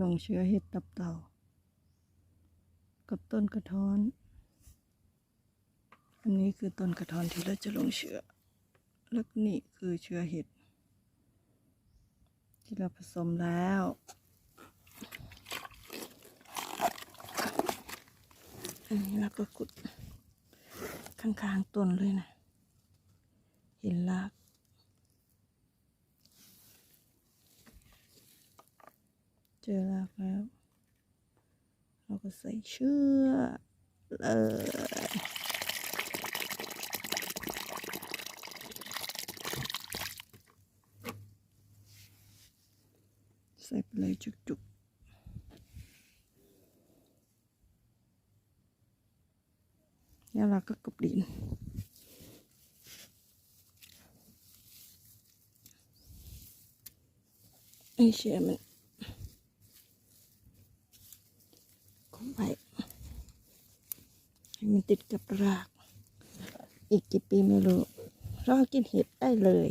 ลงเชื้อเห็ดตับเต่า กับต้นกระท้อน อันนี้คือต้นกระท้อนที่เราจะลงเชื้อ แล้วก็นี่คือเชื้อเห็ด ที่เราผสมแล้วอันนี้เราก็ขุดข้างๆต้นเลยนะ เห็นราก เจอรากแล้ว เราก็ใส่เชือกเลยใส่ไปเลยจุกๆแล้วเราก็กลบดิน ไอเชื่อมัน มันติดกับราก อีกกี่ปีไม่รู้รอกินเห็ดได้เลย